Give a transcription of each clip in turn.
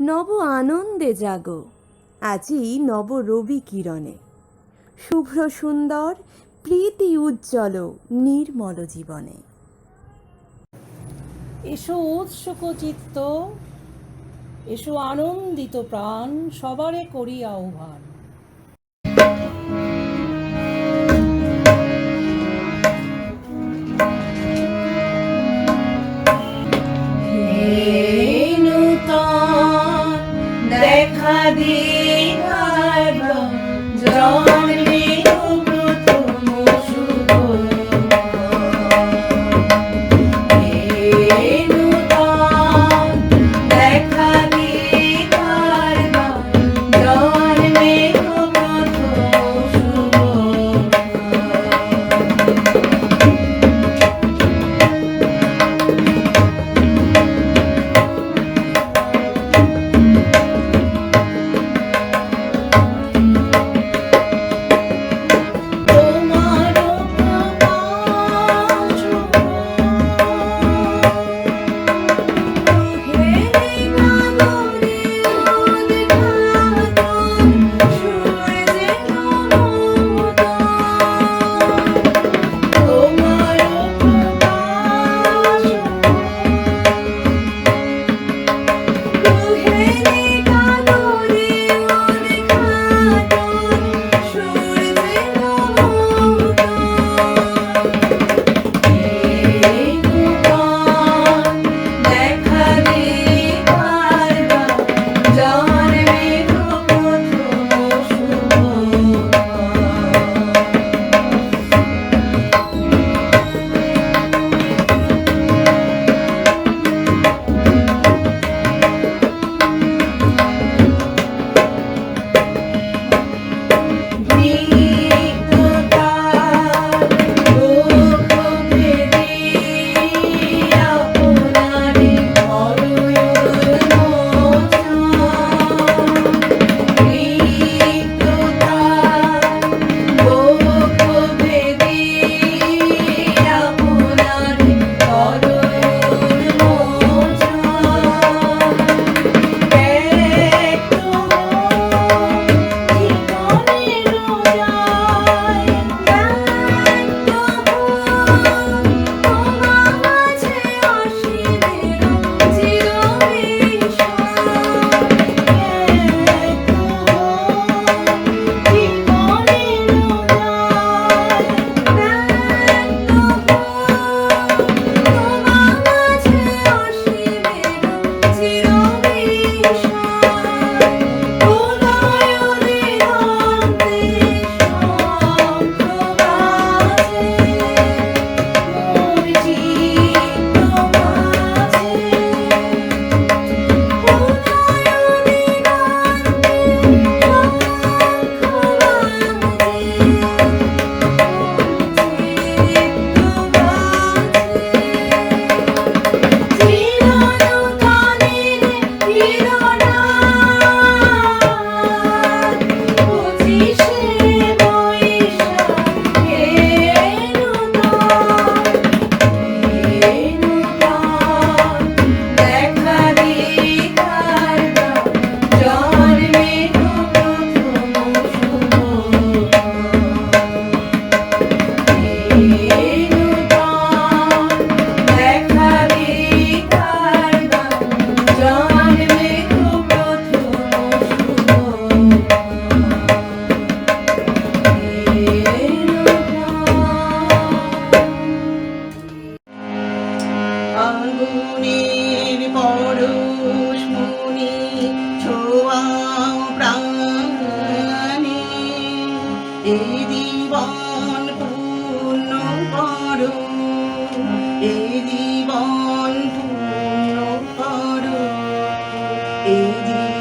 নব আনন্দে জাগো। আজি নব রবি কিরণে। শুভ্র সুন্দর, প্রীতি উজ্জ্বল, নির্মল জীবনে। এসো উৎসুক চিত্ত, এসো আনন্দিত প্রাণ, সবারে করি আহ্বান you.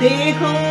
देखो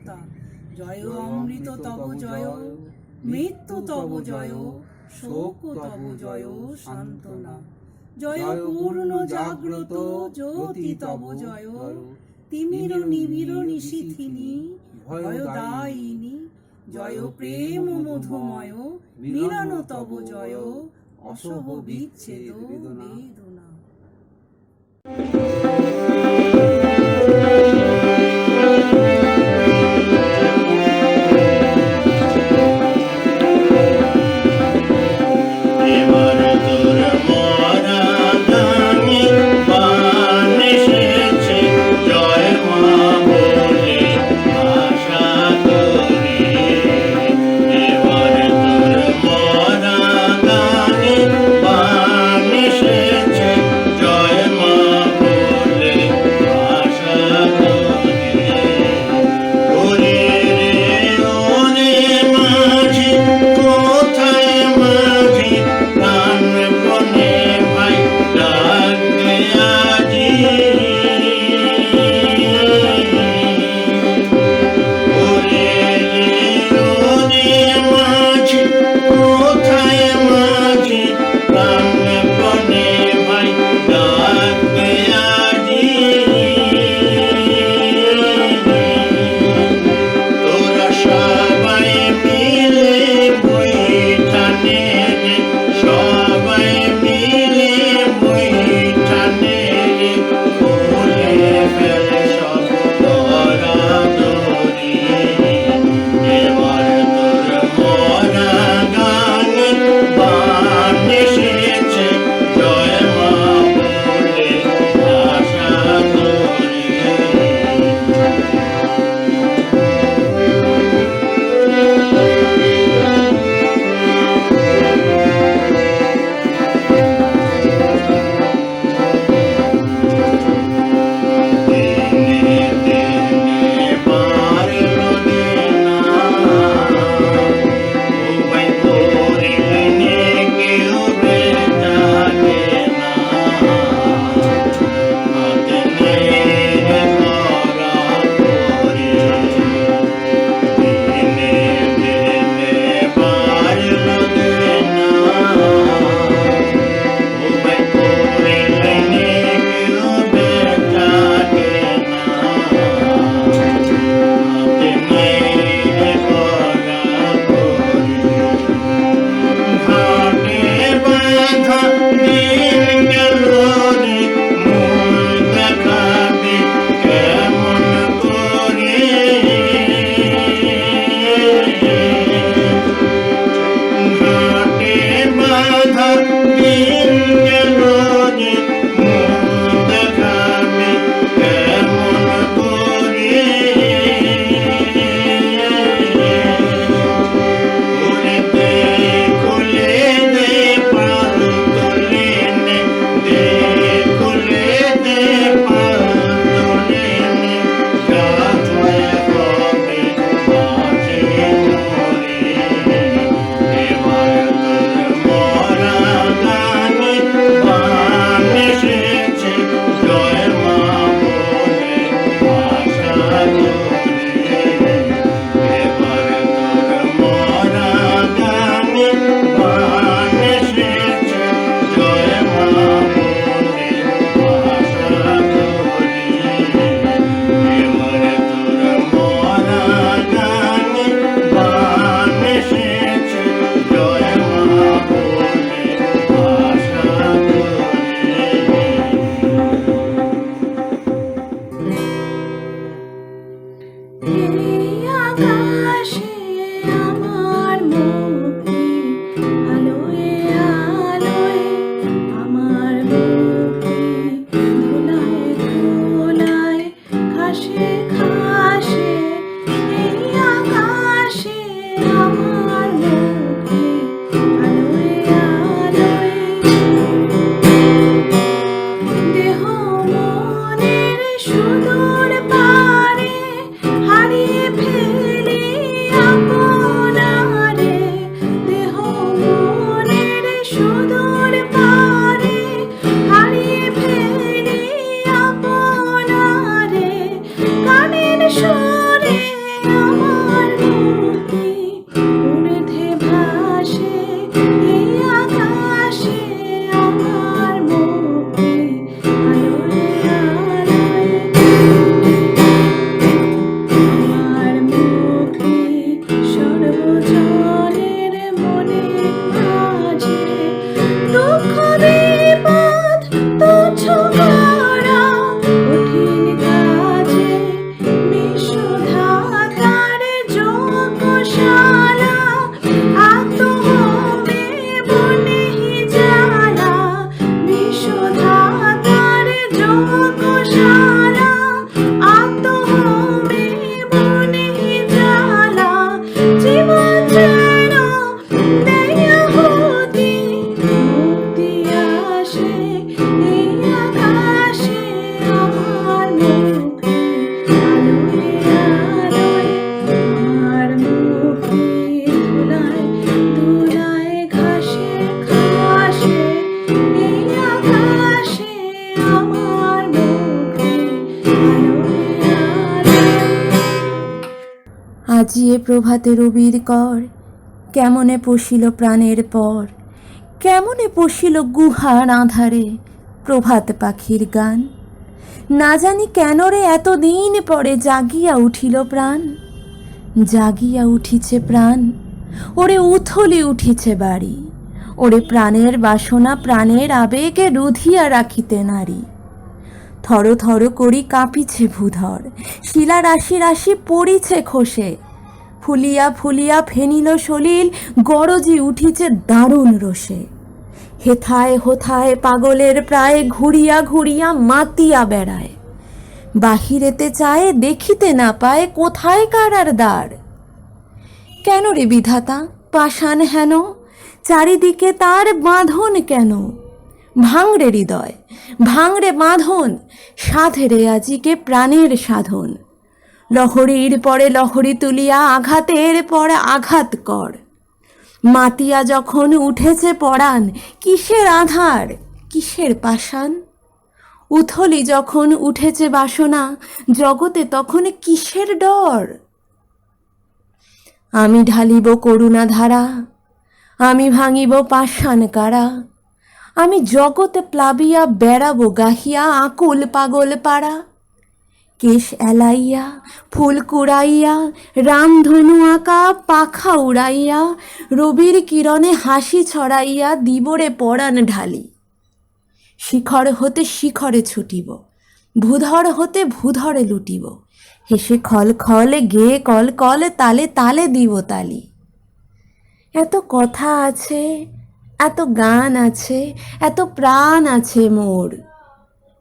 দেবতা জয় অমৃত তব জয় মৃত্যু তব জয় শোক তব জয় সান্ত্বনা। জয় পূর্ণ জাগ্রত জ্যোতি তব জয় তিমির নিবিড় নিশিথিনী ভয়দায়িনী। জয় প্রেম মধুময় মিলন তব জয় অশুভ বিচ্ছেদ বেদনা। thank you প্রভাতে রবির কর, কেমনে পশিল প্রাণের পর, কেমনে পশিল গুহার আধারে প্রভাত পাখির গান? না জানি কেন রে এতদিন পরে জাগিয়া উঠিল প্রাণ, জাগিয়া উঠিছে প্রাণ, ওরে উথলি উঠিছে বাড়ি, ওরে প্রাণের বাসনা প্রাণের আবেগে রুধিয়া রাখিতে নারী। থর থর করি কাঁপিছে ভূধর শিলা রাশি রাশি পড়িছে খসে ফুলিয়া ফুলিয়া ফেনিল সলিল, গরজি উঠিছে দারুণ রোষে হেথায় হোথায় পাগলের প্রায় ঘুরিয়া ঘুরিয়া মাতিয়া বেড়ায়। বাহিরেতে চায়, দেখিতে না পায় কোথায় কারার দ্বার। কেন রে বিধাতা, পাষাণ হেন? চারিদিকে তার বাঁধন কেন? ভাঙরে হৃদয়, ভাঙরে বাঁধন সাধ রে আজিকে প্রাণের সাধন। লহরীর পরে লহরী তুলিয়া আঘাতের পর আঘাত কর। মাতিয়া যখন উঠেছে পরাণ, কিসের আধার? কিসের পাষাণ? উথলি যখন উঠেছে বাসনা, জগতে তখন কিসের ডর? আমি ঢালিব করুণা ধারা আমি ভাঙিব পাষাণ কারা। আমি জগতে প্লাবিয়া, বেড়াবো গাহিয়া আকুল পাগল পাড়া। কেশ এলাইয়া, ফুল কুড়াইয়া রামধনু আঁকা, পাখা উড়াইয়া, রবির কিরণে হাসি ছড়াইয়া দিবরে পরাণ ঢালি। শিখর হতে শিখরে ছুটিব, ভূধর হতে ভূধরে লুটিব। হেসে খল খলে গেয়ে কল কল তালে তালে দিব তালি। এত কথা আছে, এত গান আছে, এত প্রাণ আছে মোর।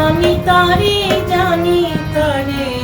আমি তারে জানি তারে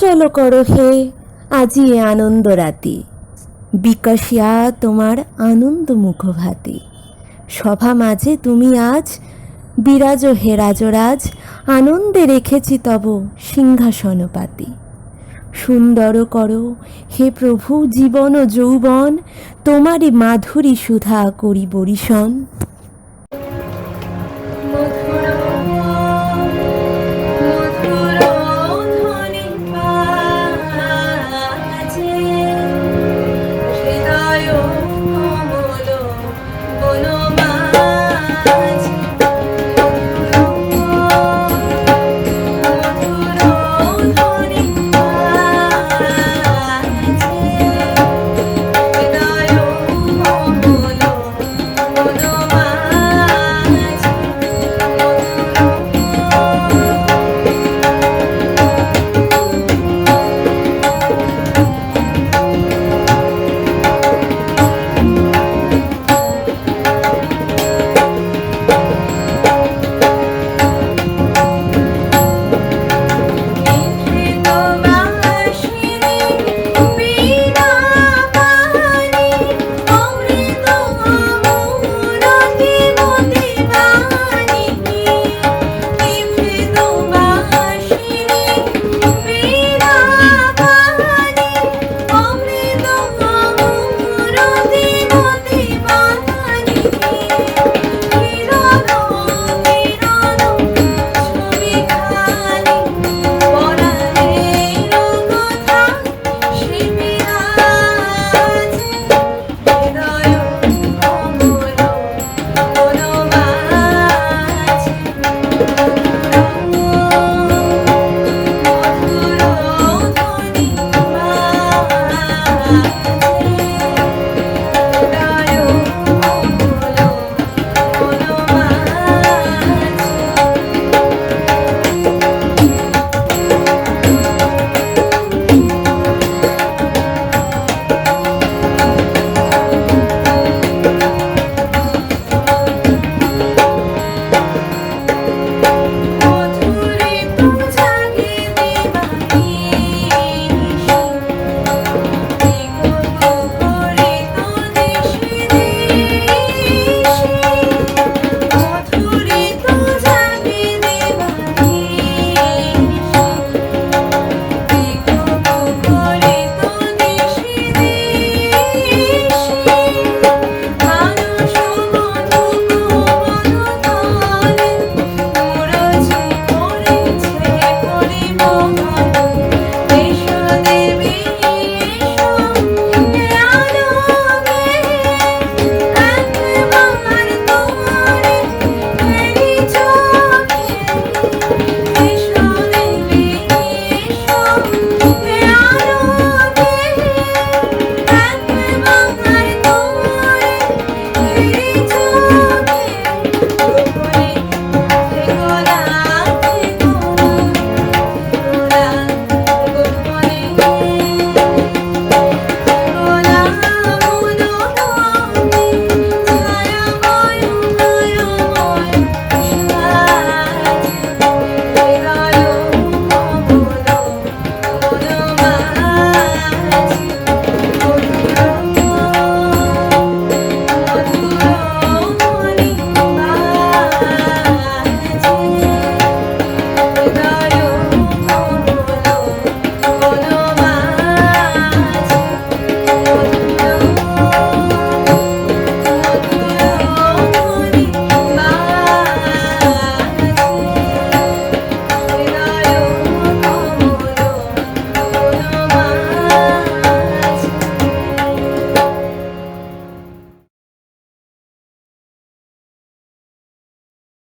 উজ্জ্বল করো হে, আজি এ আনন্দ রাতি বিকশিয়া তোমার আনন্দ মুখভাতি সভা মাঝে তুমি আজ, বিরাজ হে রাজরাজ, আনন্দে রেখেছি তব সিংহাসন পাতি সুন্দর করো হে প্রভু জীবন যৌবন, তোমারই মাধুরী সুধা করি বরিশন